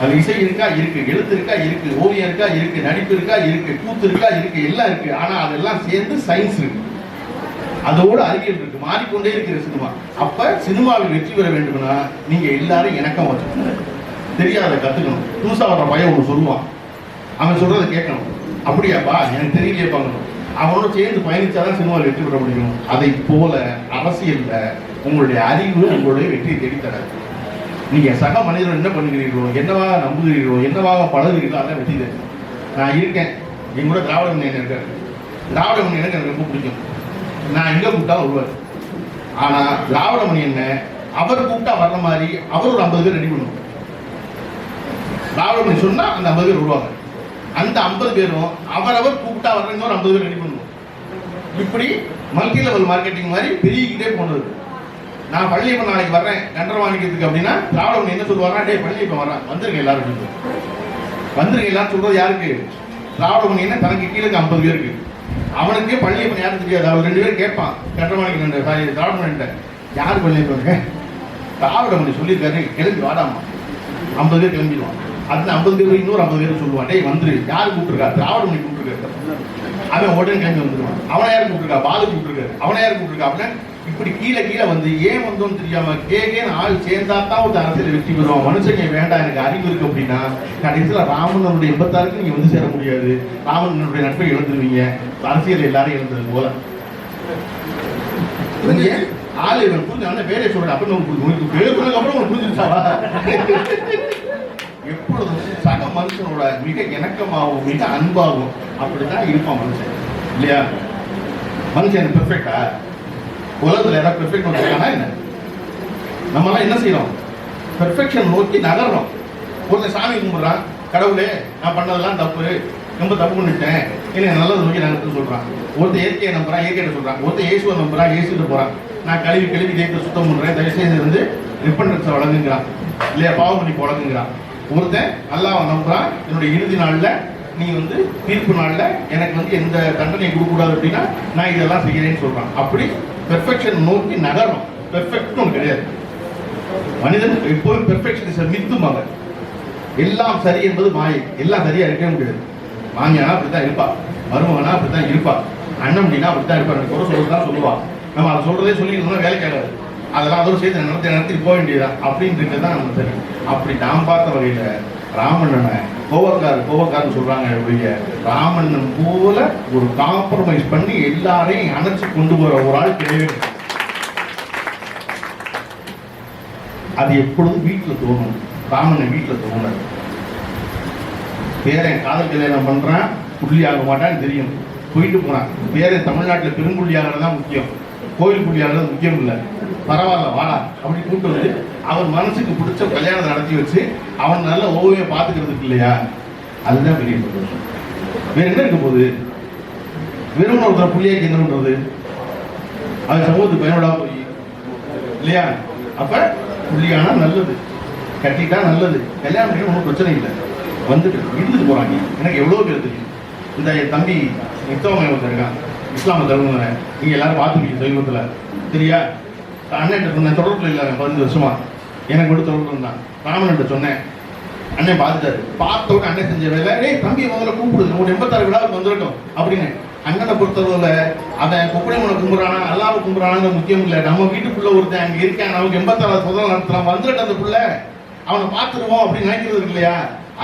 அது இசை இருக்கா? இருக்கு. எழுத்து இருக்கா? இருக்கு. ஓவியம் இருக்கா? இருக்கு. நடிப்பு இருக்கா? இருக்கு. கூத்து இருக்கா? இருக்கு. எல்லாம் இருக்கு. ஆனா அதெல்லாம் சேர்ந்து சயின்ஸ் இருக்கு. அதோட அறிவியல் இருக்கு. மாறிக்கொண்டே இருக்கிற சினிமா. அப்ப சினிமாவில் வெற்றி பெற வேண்டும்னா நீங்க எல்லாரும் இணக்கம் வச்சுக்கணும் தெரியாத கத்துக்கணும். புதுசா வர பையன் ஒன்று சொல்லுவான். அவன் சொல்றதை கேட்கணும். அப்படியாப்பா எனக்கு தெரியலையேப்பாங்க அவனோட சேர்ந்து பயணிச்சாதான் சினிமாவில் வெற்றி பெற முடியும். அதை போல அரசியல்ல உங்களுடைய அறிவு உங்களுடைய வெற்றியை தேடித்தராது. நீங்கள் சக மனிதர்கள் என்ன பண்ணுகிறீர்களோ என்னவாக நம்புகிறீர்களோ என்னவாக பழகுகிறீர்களோ அதான் வெற்றி தரும் நான் இருக்கேன். என் கூட திராவிட முன்னேற்றம் இருக்காரு. திராவிட முன்னேற்றம் எனக்கு ரொம்ப பிடிக்கும். நான் இங்கே கூப்பிட்டா வருவார். ஆனால் திராவிட என்ன? அவர் கூப்பிட்டா வர்ற மாதிரி அவர் ஒரு ஐம்பது பேர் ரெடி பண்ணுவோம் திராவிட முன்னேற்றம் சொன்னால் அந்த ஐம்பது பேர் வருவாங்க. அந்த ஐம்பது பேரும் அவரவர் கூப்பிட்டா வர்றவங்க ஒரு ஐம்பது பேர் ரெடி பண்ணுவோம் இப்படி மல்டி லெவல் மார்க்கெட்டிங் மாதிரி பெருகிக்கிட்டே போனது. நான் பள்ளியப்பன் நாளைக்கு வர்றேன். கண்டரவாணிக்கிறதுக்கு அப்படின்னா திராவிடம் என்ன சொல்லுவாரா டேய் பள்ளியப்பன் வரேன் வந்துருங்க எல்லாரும் வந்துருங்க எல்லாரும் சொல்றது யாருக்கு? திராவிடம் என்ன தனக்கு கீழே ஐம்பது பேருக்கு? அவனுக்கு பள்ளியப்பன் யாரும் தெரியாது. அவர் ரெண்டு பேரும் கேட்பான். கண்டரவாணிக்கு ரெண்டு சாரி திராவிடம் யார் பள்ளியப்பன் திராவிடம் சொல்லியிருக்காரு. கிளம்பி வாடாமா ஐம்பது பேர் கிளம்பிடுவான். அந்த ஐம்பது பேர் இன்னொரு ஐம்பது பேர் சொல்லுவான். டேய் வந்துரு. யார் கூப்பிட்டுருக்கா? திராவிட மணி கூப்பிட்டுருக்காரு. அவன் உடனே கிளம்பி வந்துருவான். அவனை யார் கூப்பிட்டுருக்கா? பாலு கூப்பிட்டுருக்காரு. அவனை யார் கூப்பிட்டுருக்கா அப்படின்னு இப்படி கீழே கீழே வந்து ஏன் வந்தோம்னு தெரியாம கேகேன்னு ஆள் சேர்ந்தா தான் ஒரு அரசியல் வெற்றி பெறுவான். மனுஷங்க வேண்டாம் எனக்கு அறிவு இருக்கு அப்படின்னா கடைசியில் ராமனுடைய எண்பத்தாறுக்கு நீங்க வந்து சேர முடியாது. ராமனுடைய நட்பை இழந்துருவீங்க. அரசியல் எல்லாரும் இழந்தது போல. ஆளு இவன் புரிஞ்சு பேரே சொல்றேன் அப்ப உங்களுக்கு பேர் சொன்னதுக்கு அப்புறம் உங்களுக்கு புரிஞ்சிருச்சாவா எப்பொழுதும் சக மனுஷனோட மிக இணக்கமாகவும் மிக அன்பாகவும் அப்படிதான் இருப்பான் மனுஷன். இல்லையா? மனுஷன் பெர்ஃபெக்டா உலகத்தில் யாராவது பெர்ஃபெக்ட் வந்திருக்கானா என்ன? நம்மலாம் என்ன செய்யறோம்? பெர்ஃபெக்ஷன் நோக்கி நகர்றோம். ஒருத்தன் சாமி கும்பிட்றான் கடவுளே நான் பண்ணதெல்லாம் தப்பு ரொம்ப தப்பு பண்ணிட்டேன். என்ன நல்லது நோக்கி நகர்த்து சொல்கிறான் ஒருத்தன் இயற்கையை நம்புறான் இயற்கையை சொல்கிறான் ஒருத்தன் இயேசுவை நம்புறான் இயேசுட்டு போகிறான் நான் கழுவி கழுவி தேய்த்து சுத்தம் பண்ணுறேன் தயவு செய்து வந்து ரிப்பண்டன்ஸை வழங்குங்கிறான். இல்லையா பாவம் பண்ணி வழங்குங்கிறான் ஒருத்தன் அல்லாஹ்வை நம்புறான் என்னுடைய இறுதி நாளில் நீ வந்து தீர்ப்பு நாளில் எனக்கு வந்து எந்த தண்டனை கொடுக்கக்கூடாது அப்படின்னா நான் இதெல்லாம் செய்கிறேன்னு சொல்கிறான் அப்படி பெர்ஃபெக்ஷன் நோக்கி நகரும். பெர்ஃபெக்ட்னு ஒன்று கிடையாது. மனிதன் எப்போதும் பெர்ஃபெக்ஷன் மித்துமாங்க எல்லாம் சரி என்பது மாயை. எல்லாம் சரியா இருக்கவே முடியாது. மாமியானா அப்படித்தான் இருப்பா. மருமகனா அப்படித்தான் இருப்பா. அண்ணன் அப்படின்னா அப்படித்தான் இருப்பா. எனக்கு குறை சொல்றது தான் சொல்லுவா. நம்ம அதை சொல்றதே சொல்லி வேலை வேலைக்கு ஆகாது. அதெல்லாம் அதோட சேர்த்து நடத்தி நடத்திட்டு போக வேண்டியதுதான். அப்படின்றது தான் நம்ம சரி. அப்படி நாம் பார்த்த வகையில் ராமண்ணனை கோவக்கார் கோவக்கார்னு சொல்றாங்க ஒழிய ராமன் போல ஒரு காம்ப்ரமைஸ் பண்ணி எல்லாரையும் அணைச்சு கொண்டு போற ஒரு ஆள் கிடையவே கிடையாது. அது எப்பொழுதும் வீட்டில் தோணும். ராமனை வீட்டில் தோணும் பேரன் காதல் கல்யாணம் பண்றான் புள்ளி ஆக மாட்டான்னு தெரியும். போயிட்டு போறான். பேரன் தமிழ்நாட்டில் பெரும்புள்ளி ஆகிறது தான் முக்கியம். கோயில் புள்ளி ஆகிறது முக்கியம் இல்லை. பரவாயில்ல வாடா. அப்படி கூப்பிட்டு வந்து அவர் மனசுக்கு பிடிச்ச கல்யாணத்தை நடத்தி வச்சு அவன் நல்ல ஓவியம் பார்த்துக்கிறதுக்கு இல்லையா? அதுதான் பெரிய சந்தோஷம். வேற என்ன இருக்க போகுது? வெறும் ஒருத்தர் புள்ளியாக்கி என்ன பண்றது? அது சமூகத்துக்கு பயன்படாம போய் இல்லையா? அப்ப புள்ளியானா நல்லது. கட்டிட்டா நல்லது. கல்யாணம் ஒன்றும் பிரச்சனை இல்லை. வந்துட்டு இருந்துட்டு போறாங்க. எனக்கு எவ்வளவு பேர் தெரியும். இந்த என் தம்பி நித்தவங்க ஒருத்தர் இஸ்லாம தருவங்க நீங்க எல்லாரும் பார்த்துருக்கீங்க சமீபத்தில் சரியா? அண்ணன் சொன்னேன் தொடர்புல இல்லை பதினஞ்சு வருஷமா. எனக்கு மட்டும் தொடர்பு தான். ராமன் சொன்னேன். அண்ணன் பார்த்துட்டாரு பார்த்த உடனே அண்ணன் செஞ்ச வேலை ஏய் தம்பி முதல்ல கூப்பிடுது ஒரு எண்பத்தாறு விழாவுக்கு வந்திருக்கும். அப்படின்னு அண்ணனை பொறுத்தளவுல அவன் கொப்படைமனை கும்புறானா அல்லாவை கும்புறானாங்க முக்கியம் இல்லை. நம்ம வீட்டுக்குள்ள ஒருத்தன் அங்கே இருக்கான் நமக்கு எண்பத்தாறு சதவீதம் நடத்துறான் வந்துட்டு அந்த புள்ள அவனை பார்த்துருவோம் அப்படின்னு நினைக்கிறது இல்லையா?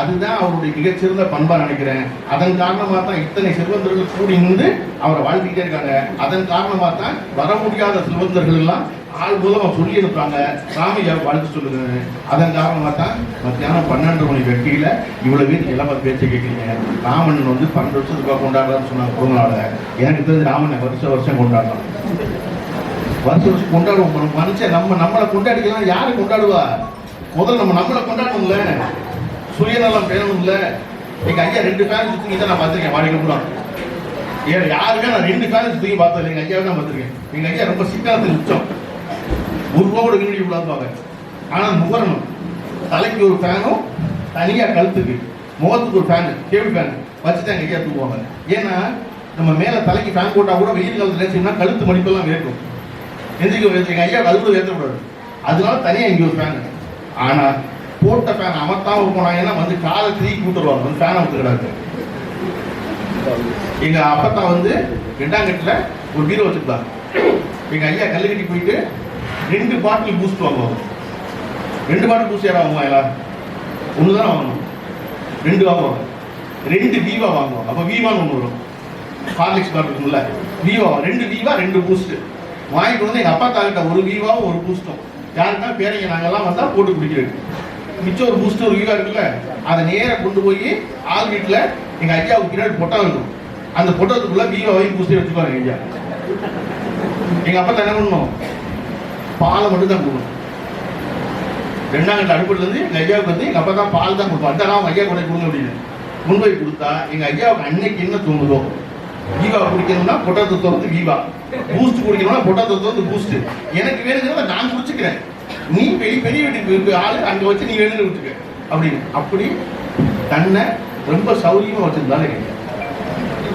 அதுதான் அவருடைய மிகச்சிறந்த பண்பா நினைக்கிறேன். அதன் காரணமாக தான் இத்தனை செல்வந்தர்கள் கூடி நின்று அவரை வாழ்த்திக்கிட்டே இருக்காங்க. அதன் காரணமாக தான் வர முடியாத செல்வந்தர்கள் எல்லாம் ஆள் மூலமா சொல்லி அனுப்புறாங்க சாமியார் வாழ்த்து சொல்லுங்க. அதன் காரணமாக தான் மத்தியானம் பன்னெண்டு மணி வெட்டியில் இவ்வளோ பேர் இளம பேச்சு கேட்குறீங்க. ராமன் வந்து பன்னெண்டு வருஷத்துக்கு கொண்டாடுறான்னு சொன்னாங்க பிறந்தநாள எனக்கு தெரிஞ்சு ராமனை வருஷம் வருஷம் கொண்டாடணும் வருஷம் வருஷம் கொண்டாடுவோம். மனுஷன் நம்ம நம்மளை கொண்டாடிக்கலாம். யாரை கொண்டாடுவா? முதல்ல நம்ம நம்மளை கொண்டாடணும்ல. சுயநலம் வேணும்ல. எங்கள் ஐயா ரெண்டு பேரும் சுத்தி தான் நான் பார்த்துருக்கேன். வாடகை கூட. ஏன் யாருமே நான் ரெண்டு ஃபேன் சுத்தி பார்த்தேன் எங்கள் ஐயாவை நான் பார்த்துருக்கேன். எங்கள் ஐயா ரொம்ப சிக்கனத்துக்கு உச்சம். ஒரு ரூபா கூட வீடு விடாதுவாங்க ஆனா முகரணும். தலைக்கு ஒரு ஃபேனும் தனியா கழுத்துக்கு. முகத்துக்கு ஒரு ஃபேனு கேபிள் ஃபேனு வச்சுட்டு எங்க ஐயா தூக்குவாங்க. ஏன்னா நம்ம மேல தலைக்கு ஃபேன் போட்டா கூட வெயில் காலத்துல நினைச்சோம்னா கழுத்து மடிப்பெல்லாம் வேட்டும் எந்திரிக்க எங்கள் ஐயா கழுத்து ஏற்றக்கூடாது அதனால தனியா இங்க ஒரு ஃபேனு ஆனா போட்ட ஃபேன் அமர்த்தாம போனாங்கன்னா வந்து காலை திருக்கி கூட்டுருவாங்க. வந்து ஃபேன் அமர்த்துக்கிறாங்க எங்க அப்பத்தா வந்து ரெண்டாம் கட்டில ஒரு பீரோ வச்சிருந்தாங்க எங்க ஐயா கல்லு கட்டி போயிட்டு ரெண்டு பாட்டில் பூஸ்ட் வாங்குவாங்க ரெண்டு பாட்டில் பூஸ்ட் யாரும் வாங்குவா எல்லாரும்? ஒன்று தான் வாங்கணும். ரெண்டு வாங்குவாங்க. ரெண்டு வீவா வாங்குவாங்க. அப்போ வீவான்னு ஒன்று வரும். ஹார்லிக்ஸ் பாட்டில் இருக்கும்ல. வீவா ரெண்டு வீவா ரெண்டு பூஸ்ட். வாங்கிட்டு வந்து எங்கள் அப்பா தாக்கிட்ட ஒரு வீவாவும் ஒரு பூஸ்டும் யாருக்கா பேரைங்க நாங்கள்லாம் வந்தால் போட்டு குடிக்கிறது. மிச்சம் ஒரு பூஸ்ட் ஒரு வீவா இருக்குல்ல. அதை நேராக கொண்டு போய் ஆள் வீட்டில் எங்கள் ஐயாவுக்கு பின்னாடி பொட்டம் இருக்கும் அந்த பொட்டத்துக்குள்ளே வீவாவையும் பூஸ்டையும் வச்சுக்குவாங்க ஐயா. எங்கள் அப்பா என்ன பண்ணணும் பாலை மட்டும் தான் கொடுக்கணும். ரெண்டாம் கட்ட அடுப்புல எங்கள் ஐயாவுக்கு வந்து எங்கள் அப்பா தான் பால் தான் கொடுப்பான் அதான் ஐயா கொண்டு கொடுங்க அப்படின்னு. கொண்டு போய் கொடுத்தா எங்கள் ஐயாவுக்கு அன்னைக்கு என்ன தோணுதோ? வீவா குடிக்கணும்னா பொட்டாத்தோ வந்து வீவா. பூஸ்ட் குடிக்கணும்னா பொட்டாத்தோ வந்து பூஸ்ட். எனக்கு வேணுங்கிறத நான் குடிச்சுக்கிறேன். நீ பெரிய பெரிய வீட்டுக்கு போய் ஆளு அங்கே வச்சு நீ வேணுங்க விட்டுக்க அப்படின்னு. அப்படி தன்னை ரொம்ப சௌரியமாக வச்சிருந்தாலும் எங்க ஐயா.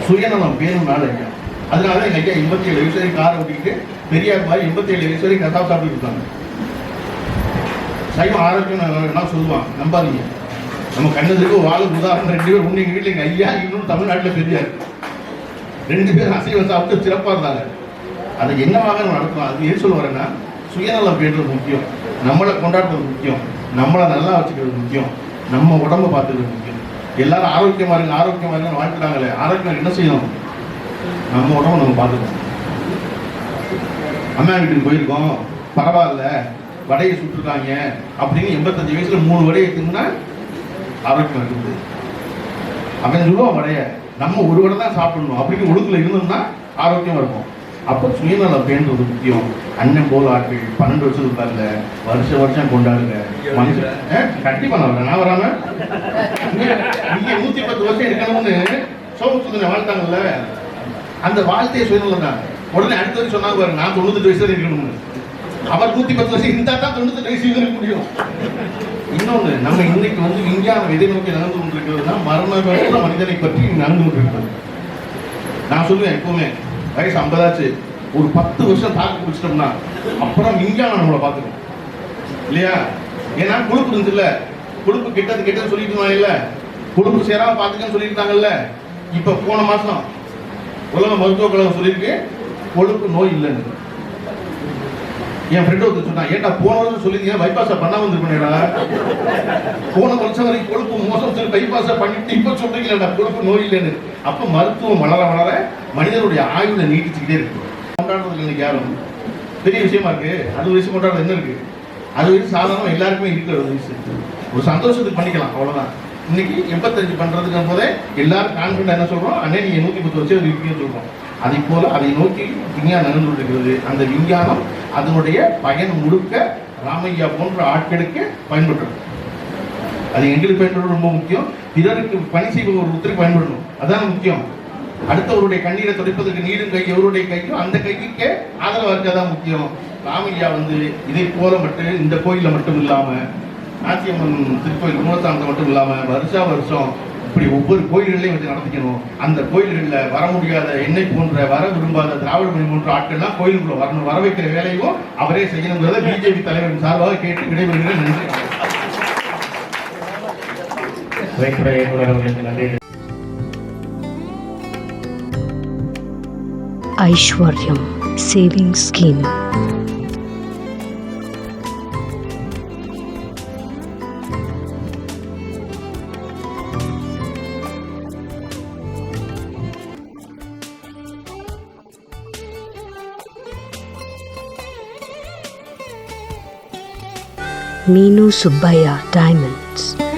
சுயநலம் வேணும்னாலும் ஐயா. அதனால எங்கள் ஐயா எண்பத்தி ஏழு வயசு காரை ஓட்டிக்கிட்டு பெரியார் மாதிரி எண்பத்தி ஏழு வயசு வரைக்கும் கசாப் சாப்பிட்டு இருக்காங்க. சைவம் ஆரோக்கியம் நான் சொல்லுவான் நம்பாதீங்க. நம்ம கண்ணதுக்கு வாழ உதாரணம் ரெண்டு பேர் உண்டு எங்கள் வீட்டில் எங்கள் ஐயா இன்னும் தமிழ்நாட்டில் பெரியார். ரெண்டு பேரும் அசைவம் சாப்பிட்டு சிறப்பாக இருந்தாங்க. அதை என்னவாக நம்ம நடத்தலாம் அது ஏன் சொல்ல வரேன்னா சுயநலம் பேணுறது முக்கியம். நம்மளை கொண்டாடுறது முக்கியம். நம்மளை நல்லா வச்சுக்கிறது முக்கியம். நம்ம உடம்ப பார்த்துக்கிறது முக்கியம். எல்லாரும் ஆரோக்கியமாக இருங்க ஆரோக்கியமாக இருங்க வாழ்க்கிறாங்களே ஆரோக்கியம் என்ன செய்யணும்? நம்ம உடம்ப நம்ம பார்த்துக்கணும். அம்மா வீட்டுக்கு போயிருக்கோம். பரவாயில்ல. வடையை சுட்டுருக்காங்க அப்படின்னு எண்பத்தஞ்சு வயசுல மூணு வடையை தின்னா ஆரோக்கியம் இருக்குது. அவன் சொல்லுவான் வடைய. நம்ம ஒரு வடை தான் சாப்பிடணும். அப்படின்னு ஒழுங்குல இருந்தோம்னா ஆரோக்கியம் இருக்கும். அப்போ சுயநலம் பேணுறது முக்கியம். அண்ணன் போல ஆட்கள் பன்னெண்டு வருஷம் இருப்பார்ல. வருஷம் வருஷம் கொண்டாடுங்க. மனுஷன் கண்டிப்பா நான் நான் வராம? நீங்க- நூத்தி பத்து வருஷம் இருக்கணும்னு சோமசுந்தரன் வாழ்த்தாங்கல்ல. அந்த வாழ்த்தையை சுயநலம் தான். உடனே அடுத்த சொன்னாங்க பாருங்க நான் தொண்ணூத்தெட்டு வயசுல இருக்கணும்னு. அவர் நூத்தி பத்து வருஷம் இருந்தா தான் தொண்ணூத்தெட்டு வயசு இருக்க முடியும். இன்னொன்று நம்ம இன்னைக்கு வந்து விஞ்ஞானம் விதை நோக்கி நடந்து கொண்டிருக்கிறதுனா மரண மனிதனை பற்றி நடந்து கொண்டிருக்கிறது. நான் சொல்லுவேன் எப்பவுமே வயசு ஐம்பதாச்சு. ஒரு பத்து வருஷம் தாக்கு பிடிச்சிட்டோம்னா அப்புறம் விஞ்ஞானம் நம்மளை பார்த்துக்கணும். இல்லையா? ஏன்னா கொழுப்பு இருந்துச்சுல்ல. கொழுப்பு கெட்டது கெட்டது சொல்லிட்டு இருந்தாங்க கொழுப்பு சேராம பார்த்துக்கன்னு சொல்லியிருந்தாங்கல்ல இப்போ போன மாசம் உலக மருத்துவ கழகம் சொல்லியிருக்கு கொழுப்பு நோய் இல்லைன்னு. என் ஃப்ரெண்ட் ஒருத்தர் சொன்னான் ஏன்டா போன வருஷம் சொல்லிருந்தீங்க பைபாஸை பண்ணாம வந்துருப்பேடா போன வருஷம் வரைக்கும் கொழுப்பு மோசம் சொல்லி பைபாஸை பண்ணிட்டு இப்ப சொல்றீங்களா கொழுப்பு நோய் இல்லைன்னு. அப்ப மருத்துவம் வளர வளர மனிதனுடைய ஆயுளை நீட்டிச்சுக்கிட்டே இருக்கு. கொண்டாடுறது இன்னைக்கு யாரும் பெரிய விஷயமா இருக்கு. அது வயசு கொண்டாடுறது என்ன இருக்கு? அது வயசு சாதாரணம் எல்லாருக்குமே இருக்கிற ஒரு வயசு. ஒரு சந்தோஷத்துக்கு பண்ணிக்கலாம் அவ்வளவுதான். இன்னைக்கு எண்பத்தஞ்சு பண்றதுக்கு போதே எல்லாரும் கான்ஃபிடண்ட் என்ன சொல்றோம்? அண்ணே நீங்க நூத்தி பத்து வருஷம் இருக்கீங்கன்னு சொல்றோம். அதை போல அதை நோக்கி விஞ்ஞானம் நடந்து கொண்டிருக்கிறது. அந்த விஞ்ஞானம் அதனுடைய பயன் முழுக்க ராமையா போன்ற ஆட்களுக்கு பயன்படுறது அது எங்களுக்கு பயன்படுறது ரொம்ப முக்கியம். பிறருக்கு பணி செய்பவர் ஒருத்தருக்கு பயன்படணும். அதான் முக்கியம். அடுத்தவருடைய கண்ணீரை துடைப்பதற்கு நீடும் கை எவருடைய கையும் அந்த கைக்கு ஆதரவாக இருக்கதான் முக்கியம். ராமையா வந்து இதை போல மட்டும் இந்த கோயிலில் மட்டும் இல்லாமல் நாச்சியம்மன் திருக்கோயில் மூலத்தானத்தை மட்டும் இல்லாமல் வருஷா வருஷம் இப்படி ஒவ்வொரு கோயில்களையும் வந்து நடத்திக்கணும். அந்த கோயில்களில் வர முடியாத என்னை போன்ற வர விரும்பாத திராவிட மொழி போன்ற ஆட்கள்லாம் கோயிலுக்குள்ள வரணும். வர வைக்கிற வேலையும் அவரே செய்யணுங்கிறத பிஜேபி தலைவரின் சார்பாக கேட்டு விடைபெறுகிறேன். நன்றி. திரைப்பட இயக்குனர் அவர்களுக்கு Meenu Subbaya Diamonds.